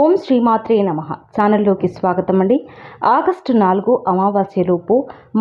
ఓం శ్రీమాత్రే నమ. ఛానల్లోకి స్వాగతం అండి. ఆగస్టు నాలుగు అమావాస్యలోపు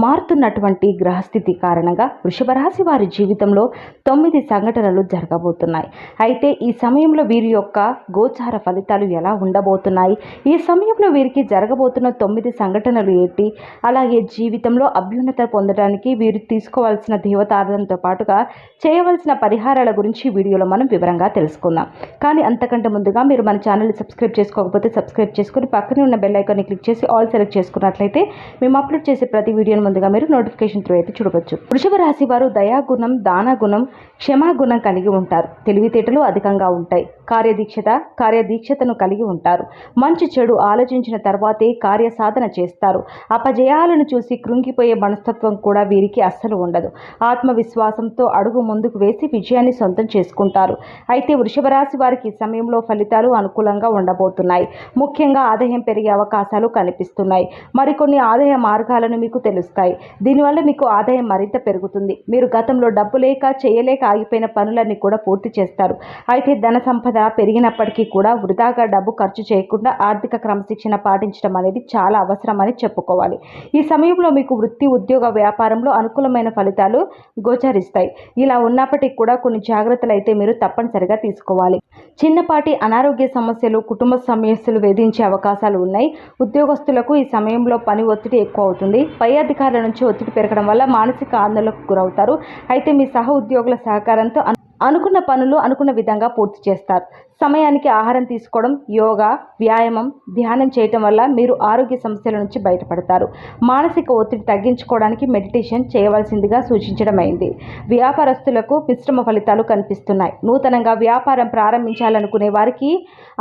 మారుతున్నటువంటి గ్రహస్థితి కారణంగా వృషభరాశి వారి జీవితంలో తొమ్మిది సంఘటనలు జరగబోతున్నాయి. అయితే ఈ సమయంలో వీరి యొక్క గోచార ఫలితాలు ఎలా ఉండబోతున్నాయి? ఈ సమయంలో వీరికి జరగబోతున్న తొమ్మిది సంఘటనలు ఏంటి? అలాగే జీవితంలో అభ్యున్నత పొందడానికి వీరు తీసుకోవాల్సిన దేవతార్థంతో పాటుగా చేయవలసిన పరిహారాల గురించి వీడియోలో మనం వివరంగా తెలుసుకుందాం. కానీ అంతకంటే ముందుగా మీరు మన ఛానల్ సబ్స్క్రైబ్ చేసుకోకపోతే సబ్స్క్రైబ్ చేసుకుని పక్కనే ఉన్న బెల్ ఐకాన్ని క్లిక్ చేసి ఆల్ సెలెక్ట్ చేసుకున్నట్లయితే మేము అప్లోడ్ చేసే ప్రతి వీడియోని ముందుగా మీరు నోటిఫికేషన్ త్రూ అయితే చూడవచ్చు. వృషభ రాశి వారు దయాగుణం దానగుణం క్షమాగుణం కలిగి ఉంటారు. తెలివితేటలు అధికంగా ఉంటాయి. కార్యదీక్షత కార్యదీక్షతను కలిగి ఉంటారు. మంచి చెడు ఆలోచించిన తర్వాతే కార్యసాధన చేస్తారు. అపజయాలను చూసి కృంగిపోయే మనస్తత్వం కూడా వీరికి అస్సలు ఉండదు. ఆత్మవిశ్వాసంతో అడుగు ముందుకు వేసి విజయాన్ని సొంతం చేసుకుంటారు. అయితే వృషభరాశి వారికి సమయంలో ఫలితాలు అనుకూలంగా ఉండబోతున్నాయి. ముఖ్యంగా ఆదాయం పెరిగే అవకాశాలు కనిపిస్తున్నాయి. మరికొన్ని ఆదాయ మార్గాలను మీకు తెలుస్తాయి. దీనివల్ల మీకు ఆదాయం మరింత పెరుగుతుంది. మీరు గతంలో డబ్బు లేక చేయలేక ఆగిపోయిన పనులన్నీ కూడా పూర్తి చేస్తారు. అయితే ధన సంపద పెరిగినప్పటికీ కూడా వృధాగా డబ్బు ఖర్చు చేయకుండా ఆర్థిక క్రమశిక్షణ పాటించడం అనేది చాలా అవసరమని చెప్పుకోవాలి. ఈ సమయంలో మీకు వృత్తి ఉద్యోగ వ్యాపారంలో అనుకూలమైన ఫలితాలు గోచరిస్తాయి. ఇలా ఉన్నప్పటికీ కూడా కొన్ని జాగ్రత్తలు అయితే మీరు తప్పనిసరిగా తీసుకోవాలి. చిన్నపాటి అనారోగ్య సమస్యలు కుటుంబ సమస్యలు వేధించే అవకాశాలు ఉన్నాయి. ఉద్యోగస్తులకు ఈ సమయంలో పని ఒత్తిడి ఎక్కువ అవుతుంది. పై అధికారుల నుంచి ఒత్తిడి పెరగడం వల్ల మానసిక ఆందోళనకు గురవుతారు. అయితే మీ సహ ఉద్యోగుల సహకారంతో అనుకున్న పనులు అనుకున్న విధంగా పూర్తి చేస్తారు. సమయానికి ఆహారం తీసుకోవడం యోగా వ్యాయామం ధ్యానం చేయటం వల్ల మీరు ఆరోగ్య సమస్యల నుంచి బయటపడతారు. మానసిక ఒత్తిడి తగ్గించుకోవడానికి మెడిటేషన్ చేయవలసిందిగా సూచించడమైంది. వ్యాపారస్తులకు మిశ్రమ ఫలితాలు కనిపిస్తున్నాయి. నూతనంగా వ్యాపారం ప్రారంభించాలనుకునే వారికి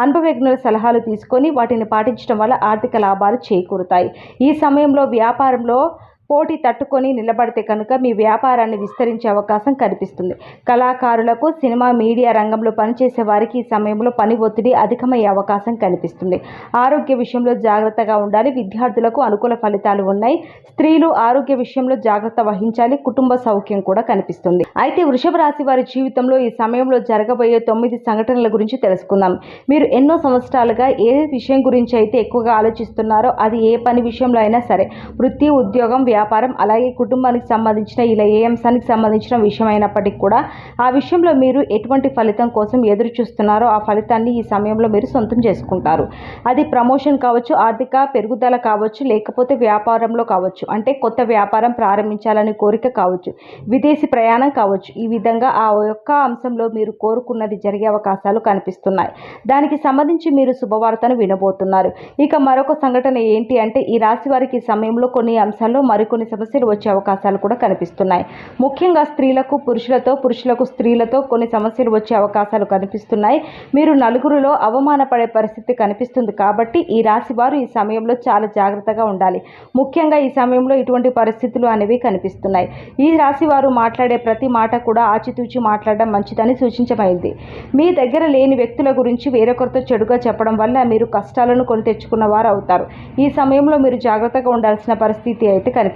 అనుభవజ్ఞుల సలహాలు తీసుకొని వాటిని పాటించడం వల్ల ఆర్థిక లాభాలు చేకూరుతాయి. ఈ సమయంలో వ్యాపారంలో పోటీ తట్టుకొని నిలబడితే కనుక మీ వ్యాపారాన్ని విస్తరించే అవకాశం కనిపిస్తుంది. కళాకారులకు సినిమా మీడియా రంగంలో పనిచేసే వారికి ఈ సమయంలో పని ఒత్తిడి అధికమయ్యే అవకాశం కనిపిస్తుంది. ఆరోగ్య విషయంలో జాగ్రత్తగా ఉండాలి. విద్యార్థులకు అనుకూల ఫలితాలు ఉన్నాయి. స్త్రీలు ఆరోగ్య విషయంలో జాగ్రత్త వహించాలి. కుటుంబ సౌఖ్యం కూడా కనిపిస్తుంది. అయితే వృషభ రాశి వారి జీవితంలో ఈ సమయంలో జరగబోయే తొమ్మిది సంఘటనల గురించి తెలుసుకుందాం. మీరు ఎన్నో సంవత్సరాలుగా ఏ విషయం గురించి అయితే ఎక్కువగా ఆలోచిస్తున్నారో అది ఏ పని విషయంలో అయినా సరే వృత్తి ఉద్యోగం వ్యాపారం అలాగే కుటుంబానికి సంబంధించిన ఇలా ఏ అంశానికి సంబంధించిన విషయం అయినప్పటికీ కూడా ఆ విషయంలో మీరు ఎటువంటి ఫలితం కోసం ఎదురు చూస్తున్నారో ఆ ఫలితాన్ని ఈ సమయంలో మీరు సొంతం చేసుకుంటారు. అది ప్రమోషన్ కావచ్చు ఆర్థిక పెరుగుదల కావచ్చు లేకపోతే వ్యాపారంలో కావచ్చు. అంటే కొత్త వ్యాపారం ప్రారంభించాలనే కోరిక కావచ్చు విదేశీ ప్రయాణం కావచ్చు. ఈ విధంగా ఆ యొక్క అంశంలో మీరు కోరుకున్నది జరిగే అవకాశాలు కనిపిస్తున్నాయి. దానికి సంబంధించి మీరు శుభవార్తను వినబోతున్నారు. ఇక మరొక సంఘటన ఏంటి అంటే ఈ రాశి వారికి సమయంలో కొన్ని అంశాల్లో మరికొన్ని సమస్యలు వచ్చే అవకాశాలు కూడా కనిపిస్తున్నాయి. ముఖ్యంగా స్త్రీలకు పురుషులతో పురుషులకు స్త్రీలతో కొన్ని సమస్యలు వచ్చే అవకాశాలు కనిపిస్తున్నాయి. మీరు నలుగురిలో అవమానపడే పరిస్థితి కనిపిస్తుంది కాబట్టి ఈ రాశి వారు ఈ సమయంలో చాలా జాగ్రత్తగా ఉండాలి. ముఖ్యంగా ఈ సమయంలో ఇటువంటి పరిస్థితులు అనేవి కనిపిస్తున్నాయి. ఈ రాశి వారు మాట్లాడే ప్రతి మాట కూడా ఆచితూచి మాట్లాడడం మంచిదని సూచించమైంది మీ దగ్గర లేని వ్యక్తుల గురించి వేరొకరితో చెడుగా చెప్పడం వల్ల మీరు కష్టాలను కొని తెచ్చుకున్న వారు అవుతారు. ఈ సమయంలో మీరు జాగ్రత్తగా ఉండాల్సిన పరిస్థితి అయితే కనిపిస్తుంది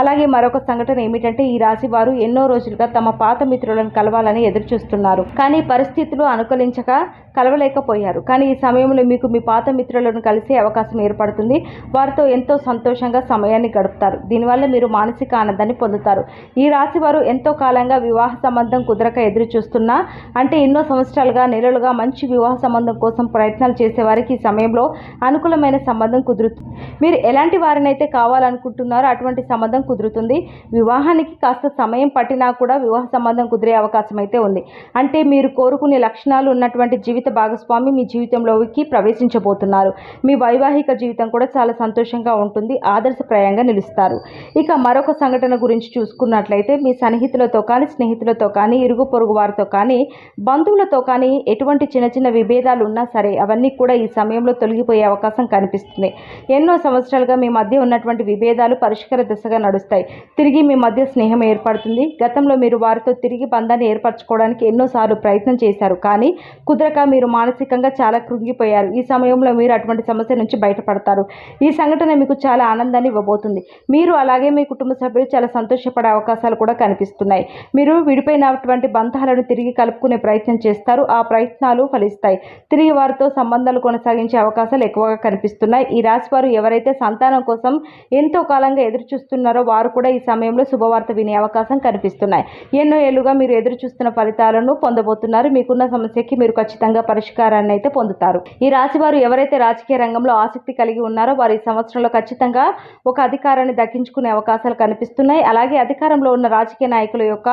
అలాగే మరొక సంఘటన ఏమిటంటే ఈ రాశి వారు ఎన్నో రోజులుగా తమ పాత మిత్రులను కలవాలని ఎదురు చూస్తున్నారు కానీ పరిస్థితులు అనుకూలించక కలవలేకపోయారు. కానీ ఈ సమయంలో మీకు మీ పాత మిత్రులను కలిసే అవకాశం ఏర్పడుతుంది. వారితో ఎంతో సంతోషంగా సమయాన్ని గడుపుతారు. దీనివల్ల మీరు మానసిక ఆనందాన్ని పొందుతారు. ఈ రాశి వారు ఎంతో కాలంగా వివాహ సంబంధం కుదరక ఎదురు చూస్తున్నా అంటే ఎన్నో సంవత్సరాలుగా నెలలుగా మంచి వివాహ సంబంధం కోసం ప్రయత్నాలు చేసేవారికి ఈ సమయంలో అనుకూలమైన సంబంధం కుదురుతుంది. మీరు ఎలాంటి వారినైతే కావాలనుకుంటున్నారో అటువంటి సంబంధం కుదురుతుంది. వివాహానికి కాస్త సమయం పట్టినా కూడా వివాహ సంబంధం కుదిరే అవకాశం అయితే ఉంది. అంటే మీరు కోరుకునే లక్షణాలు ఉన్నటువంటి జీవిత భాగస్వామి మీ జీవితంలోకి ప్రవేశించబోతున్నారు. మీ వైవాహిక జీవితం కూడా చాలా సంతోషంగా ఉంటుంది. ఆదర్శప్రాయంగా నిలుస్తారు. ఇక మరొక సంఘటన గురించి చూసుకున్నట్లయితే మీ సన్నిహితులతో కానీ స్నేహితులతో కానీ ఇరుగు పొరుగు వారితో కానీ బంధువులతో కానీ ఎటువంటి చిన్న చిన్న విభేదాలు ఉన్నా సరే అవన్నీ కూడా ఈ సమయంలో తొలగిపోయే అవకాశం కనిపిస్తుంది. ఎన్నో సంవత్సరాలుగా మీ మధ్య ఉన్నటువంటి విభేదాలు పరిష్కారం పరిష్కార దిశగా నడుస్తాయి. తిరిగి మీ మధ్య స్నేహం ఏర్పడుతుంది. గతంలో మీరు వారితో తిరిగి బంధాన్ని ఏర్పరచుకోవడానికి ఎన్నోసార్లు ప్రయత్నం చేశారు. కానీ కుదరక మీరు మానసికంగా చాలా కృంగిపోయారు. ఈ సమయంలో మీరు అటువంటి సమస్య నుంచి బయటపడతారు. ఈ సంఘటన మీకు చాలా ఆనందాన్ని ఇవ్వబోతుంది. మీరు అలాగే మీ కుటుంబ సభ్యులు చాలా సంతోషపడే అవకాశాలు కూడా కనిపిస్తున్నాయి. మీరు విడిపోయినటువంటి బంధాలను తిరిగి కలుపుకునే ప్రయత్నం చేస్తారు. ఆ ప్రయత్నాలు ఫలిస్తాయి. తిరిగి వారితో సంబంధాలు కొనసాగించే అవకాశాలు ఎక్కువగా కనిపిస్తున్నాయి. ఈ రాశి వారు ఎవరైతే సంతానం కోసం ఎంతో కాలంగా ఎదురు చూస్తున్నారో వారు కూడా ఈ సమయంలో శుభవార్త వినే అవకాశం కనిపిస్తున్నాయి. ఎన్నో ఏళ్ళుగా మీరు ఎదురు చూస్తున్న ఫలితాలను పొందబోతున్నారు. మీకున్న సమస్యకి మీరు ఖచ్చితంగా పరిష్కారాన్ని అయితే పొందుతారు. ఈ రాశి వారు ఎవరైతే రాజకీయ రంగంలో ఆసక్తి కలిగి ఉన్నారో వారు ఈ సంవత్సరంలో ఖచ్చితంగా ఒక అధికారాన్ని దక్కించుకునే అవకాశాలు కనిపిస్తున్నాయి. అలాగే అధికారంలో ఉన్న రాజకీయ నాయకుల యొక్క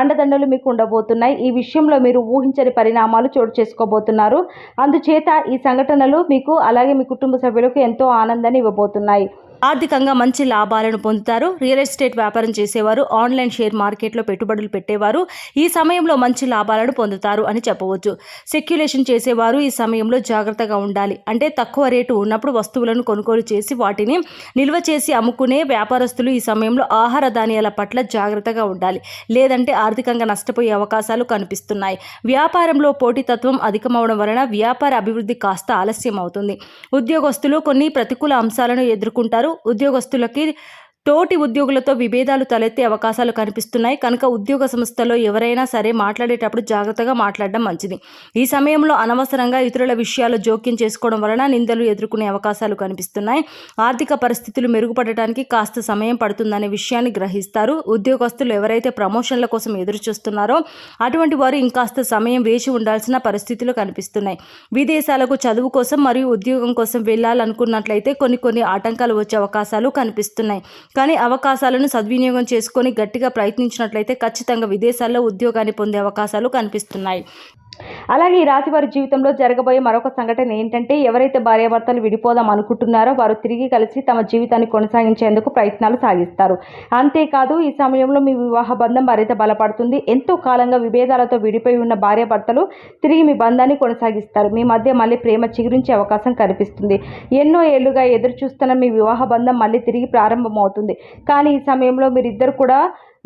అండదండలు మీకు ఉండబోతున్నాయి. ఈ విషయంలో మీరు ఊహించని పరిణామాలు చోటు చేసుకోబోతున్నారు. అందుచేత ఈ సంఘటనలు మీకు అలాగే మీ కుటుంబ సభ్యులకు ఎంతో ఆనందాన్ని ఇవ్వబోతున్నాయి. ఆర్థికంగా మంచి లాభాలను పొందుతారు. రియల్ ఎస్టేట్ వ్యాపారం చేసేవారు ఆన్లైన్ షేర్ మార్కెట్లో పెట్టుబడులు పెట్టేవారు. ఈ సమయంలో మంచి లాభాలను పొందుతారు అని చెప్పవచ్చు. సెక్యులేషన్ చేసేవారు ఈ సమయంలో జాగ్రత్తగా ఉండాలి. అంటే తక్కువ రేటు ఉన్నప్పుడు వస్తువులను కొనుగోలు చేసి వాటిని నిల్వ చేసి అమ్ముకునే వ్యాపారస్తులు ఈ సమయంలో ఆహార ధాన్యాల పట్ల జాగ్రత్తగా ఉండాలి. లేదంటే ఆర్థికంగా నష్టపోయే అవకాశాలు కనిపిస్తున్నాయి. వ్యాపారంలో పోటీతత్వం అధికమవడం వలన వ్యాపార అభివృద్ధి కాస్త ఆలస్యం అవుతుంది ఉద్యోగస్తులు కొన్ని ప్రతికూల అంశాలను ఎదుర్కొంటారు. ఉద్యోగస్తులకి తోటి ఉద్యోగులతో విభేదాలు తలెత్తే అవకాశాలు కనిపిస్తున్నాయి. కనుక ఉద్యోగ సంస్థలో ఎవరైనా సరే మాట్లాడేటప్పుడు జాగ్రత్తగా మాట్లాడడం మంచిది. ఈ సమయంలో అనవసరంగా ఇతరుల విషయాలు జోక్యం చేసుకోవడం వలన నిందలు ఎదుర్కొనే అవకాశాలు కనిపిస్తున్నాయి. ఆర్థిక పరిస్థితులు మెరుగుపడటానికి కాస్త సమయం పడుతుందనే విషయాన్ని గ్రహిస్తారు. ఉద్యోగస్తులు ఎవరైతే ప్రమోషన్ల కోసం ఎదురు చూస్తున్నారో అటువంటి వారు ఇంకాస్త సమయం వేచి ఉండాల్సిన పరిస్థితులు కనిపిస్తున్నాయి. విదేశాలకు చదువు కోసం మరియు ఉద్యోగం కోసం వెళ్ళాలనుకున్నట్లయితే కొన్ని కొన్ని ఆటంకాలు వచ్చే అవకాశాలు కనిపిస్తున్నాయి. కానీ అవకాశాలను సద్వినియోగం చేసుకొని గట్టిగా ప్రయత్నించినట్లయితే ఖచ్చితంగా విదేశాల్లో ఉద్యోగాన్ని పొందే అవకాశాలు కనిపిస్తున్నాయి. అలాగే ఈ రాశి వారి జీవితంలో జరగబోయే మరొక సంఘటన ఏంటంటే ఎవరైతే భార్యాభర్తలు విడిపోదాం అనుకుంటున్నారో వారు తిరిగి కలిసి తమ జీవితాన్ని కొనసాగించేందుకు ప్రయత్నాలు సాగిస్తారు. అంతేకాదు ఈ సమయంలో మీ వివాహ బంధం మరింత బలపడుతుంది. ఎంతో కాలంగా విభేదాలతో విడిపోయి ఉన్న భార్యాభర్తలు తిరిగి మీ బంధాన్ని కొనసాగిస్తారు. మీ మధ్య మళ్ళీ ప్రేమ చిగురించే అవకాశం కనిపిస్తుంది. ఎన్నో ఏళ్ళుగా ఎదురు చూస్తున్న మీ వివాహ బంధం మళ్ళీ తిరిగి ప్రారంభమవుతుంది. కానీ ఈ సమయంలో మీరిద్దరు కూడా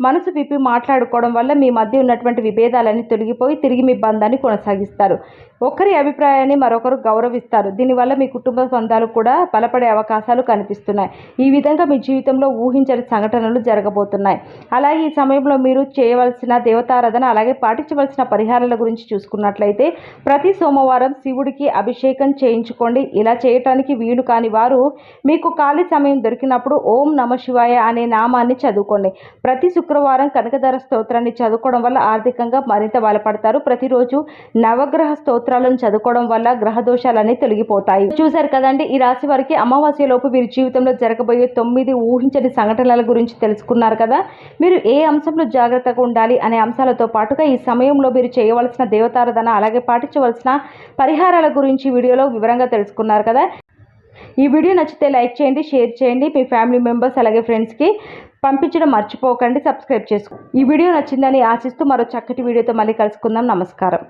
మనసు విప్పి మాట్లాడుకోవడం వల్ల మీ మధ్య ఉన్నటువంటి విభేదాలన్నీ తొలగిపోయి తిరిగి మీ బంధాన్ని కొనసాగిస్తారు. ఒకరి అభిప్రాయాన్ని మరొకరు గౌరవిస్తారు. దీనివల్ల మీ కుటుంబ బంధాలు కూడా బలపడే అవకాశాలు కనిపిస్తున్నాయి. ఈ విధంగా మీ జీవితంలో ఊహించని సంఘటనలు జరగబోతున్నాయి. అలాగే ఈ సమయంలో మీరు చేయవలసిన దేవతారాధన అలాగే పాటించవలసిన పరిహారాల గురించి చూసుకున్నట్లయితే ప్రతి సోమవారం శివుడికి అభిషేకం చేయించుకోండి. ఇలా చేయటానికి వీలు కాని వారు మీకు ఖాళీ సమయం దొరికినప్పుడు ఓం నమ శివాయ అనే నామాన్ని చదువుకోండి. ప్రతి శుక్రవారం కనకధర స్తోత్రాన్ని చదువుకోవడం వల్ల ఆర్థికంగా మరింత బలపడతారు. ప్రతిరోజు నవగ్రహ స్తోత్రాలను చదువుకోవడం వల్ల గ్రహ దోషాలన్నీ తొలగిపోతాయి. చూశారు కదండి ఈ రాశి వారికి అమావాస్య లోపు వీరి జీవితంలో జరగబోయే తొమ్మిది ఊహించని సంఘటనల గురించి తెలుసుకున్నారు కదా. మీరు ఏ అంశంలో జాగ్రత్తగా ఉండాలి అనే అంశాలతో పాటుగా ఈ సమయంలో మీరు చేయవలసిన దేవతారాధన అలాగే పాటించవలసిన పరిహారాల గురించి వీడియోలో వివరంగా తెలుసుకున్నారు కదా. ఈ వీడియో నచ్చితే లైక్ చేయండి షేర్ చేయండి. మీ ఫ్యామిలీ మెంబర్స్ అలాగే ఫ్రెండ్స్కి పంపించడం మర్చిపోకండి సబ్స్క్రైబ్ చేసుకో ఈ వీడియో నచ్చిందని ఆశిస్తూ మరో చక్కటి వీడియోతో మళ్ళీ కలుసుకుందాం. నమస్కారం.